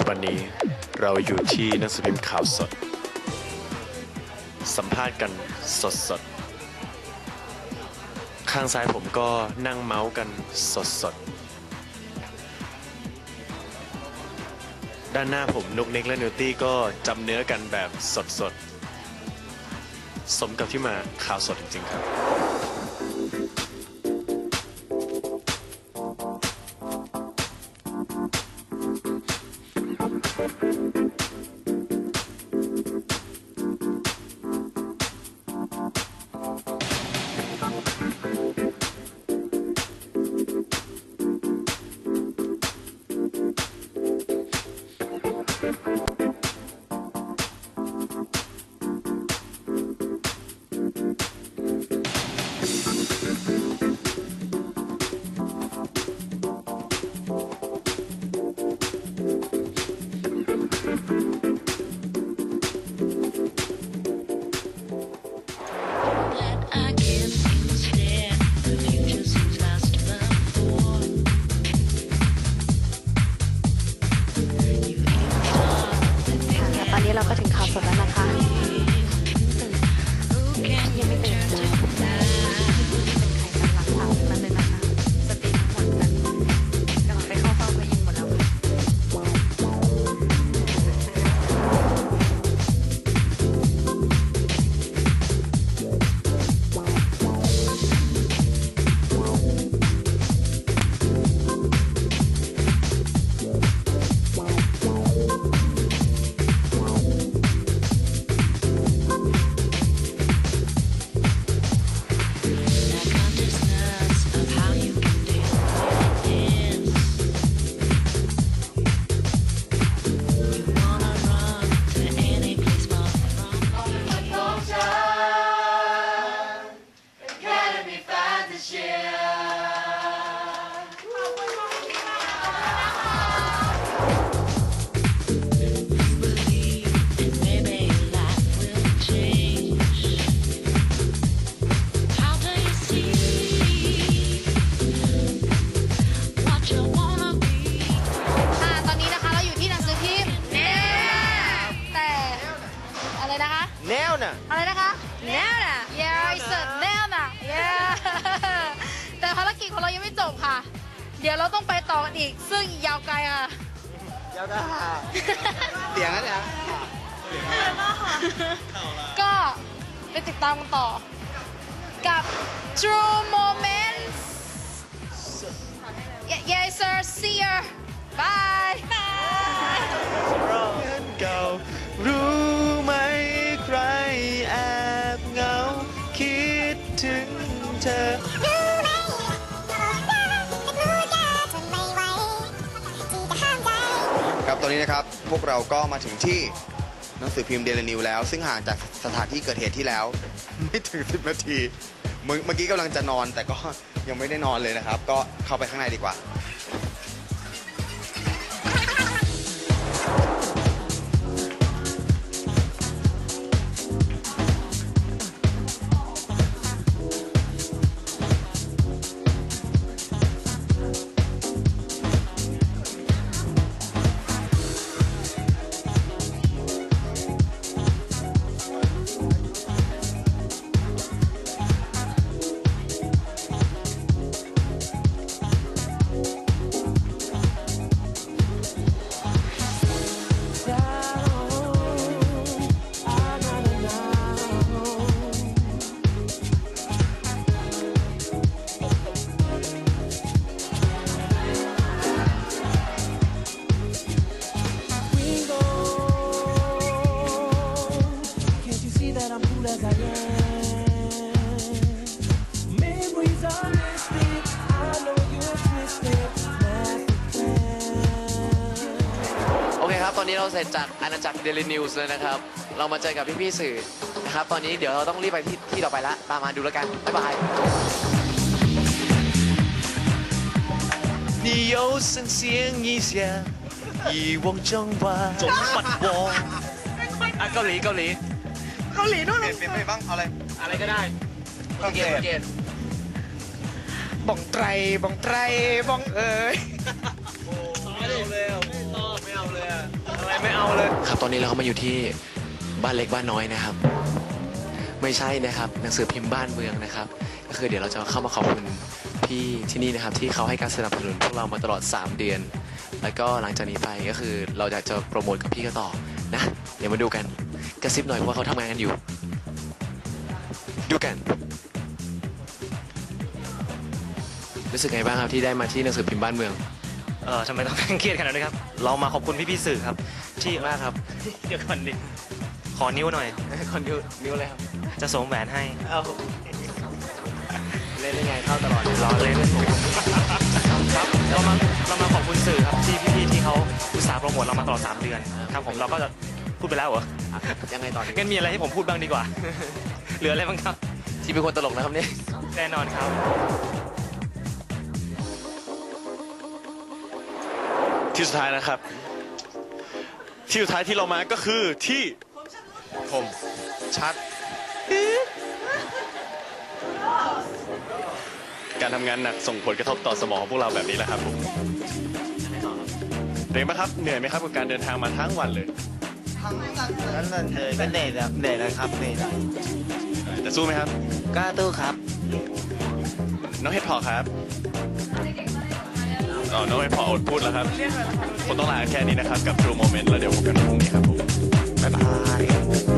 จุบันนี้เราอยู่ที่หนังสือพิมพ์ข่าวสด สัมภาษณ์กันสดสดข้างซ้ายผมก็นั่งเมาส์กันสดสดด้านหน้าผมนุกเน็กและนิวตี้ก็จำเนื้อกันแบบสดสดสมกับที่มาข่าวสดจริงๆครับ นนี้เราก็ถึง แนวน่ะ อะไรนะคะ แน่น่ะ yeah I said แน่น่ะ yeah แต่ภารกิจของเรายังไม่จบค่ะ เดี๋ยวเราต้องไปต่อกันอีก ซึ่งยาวไกลค่ะ ยาวดาเสียงนะเนี่ย ก็ไปติดตามกันต่อ กับ True Moments Yeah, yeah sir see you bye bye เธอ ครับตอนนี้นะครับพวกเราก็มาถึงที่หนังสือพิมพ์เดลินิวแล้ว ซึ่งห่างจากสถานที่เกิดเหตุที่แล้ว ไม่ถึง 10 นาทีเมื่อเมื่อกี้กำลังจะนอนแต่ก็ยังไม่ได้นอนเลยนะครับ ก็เข้าไปข้างในดีกว่า that I'm cool as I am? Memories are listed. I know you're twisted. Master plan. โอเคครับ ตอนนี้เราเสร็จจากอาณาจักรเดลินิวส์แล้วนะครับ เรามาเจอกับพี่ๆสื่อนะครับ ตอนนี้เดี๋ยวเราต้องรีบไปที่ที่ต่อไปละตามมาดูแล้วกัน บ๊ายบาย 你有声线一下，一往中华，总不忘。啊，เกาหลีเ กาหลีเกาหลีนู่นเปลี่ยนเปลี่ยนไปบ้างเอาอะไรอะไรก็ได้โอเคเกณฑ์บ้องไตรบ้องไตรบ้องเอ๋ยไม่เอาเลยไม่เอาเลยครับตอนนี้เราก็มาอยู่ที่บ้านเล็กบ้านน้อยนะครับ ไม่ใช่นะครับ หนังสือพิมพ์บ้านเมืองนะครับ ก็คือเดี๋ยวเราจะเข้ามาขอบคุณพี่ที่นี่นะครับ ที่เขาให้การสนับสนุนพวกเรามาตลอด 3 เดือน แล้วก็หลังจากนี้ไปก็คือเราอยากจะโปรโมทกับพี่ก็ต่อ นะ เดี๋ยวมาดูกัน กระซิบหน่อยว่าเขาทำงานกันอยู่ ดูกัน รู้สึกไงบ้างครับที่ได้มาที่หนังสือพิมพ์บ้านเมือง เออทำไมต้องเครียดขนาดนี้ครับ เรามาขอบคุณพี่ๆสื่อครับ ที่มากครับ เดี๋ยวก่อนดิ ขอนิ้วหน่อยคนนิ้วนิ้วเลยครับจะสวมแหวนให้เอาเล่นได้ไงเข้าตลอด รอเลย ครับเรามาเรามาขอบคุณสื่อครับที่พี่ๆที่เขาอุตส่าห์โปรโมทเรามาตลอด3เดือนครับผมเราก็จะพูดไปแล้วเหรอยังไงต่อดีงั้นมีอะไรให้ผมพูดบ้างดีกว่า เหลืออะไรบ้างครับ ที่เป็นคนตลกนะครับเนี่ย แน่นอนครับ ที่สุดท้ายนะครับ ที่สุดท้ายที่เรามาก็คือที่ผมชัด การทำงานหนักส่งผลกระทบต่อสมองของพวกเราแบบนี้แหละครับผมเหนื่อยไหมครับเหนื่อยไหมครับกับการเดินทางมาทั้งวันเลยนั้นเหนื่อยก็เหนื่อยแบบเหนื่อยเลยครับเหนื่อยหน่อยจะสู้ไหมครับก็ตู้ครับ น้องเฮดพอครับอ๋อน้องเฮดพออดพูดแล้วครับผมต้องลาแค่นี้นะครับกับ True Moment แล้วเดี๋ยวพบกันพรุ่งนี้ครับผมบ๊ายบาย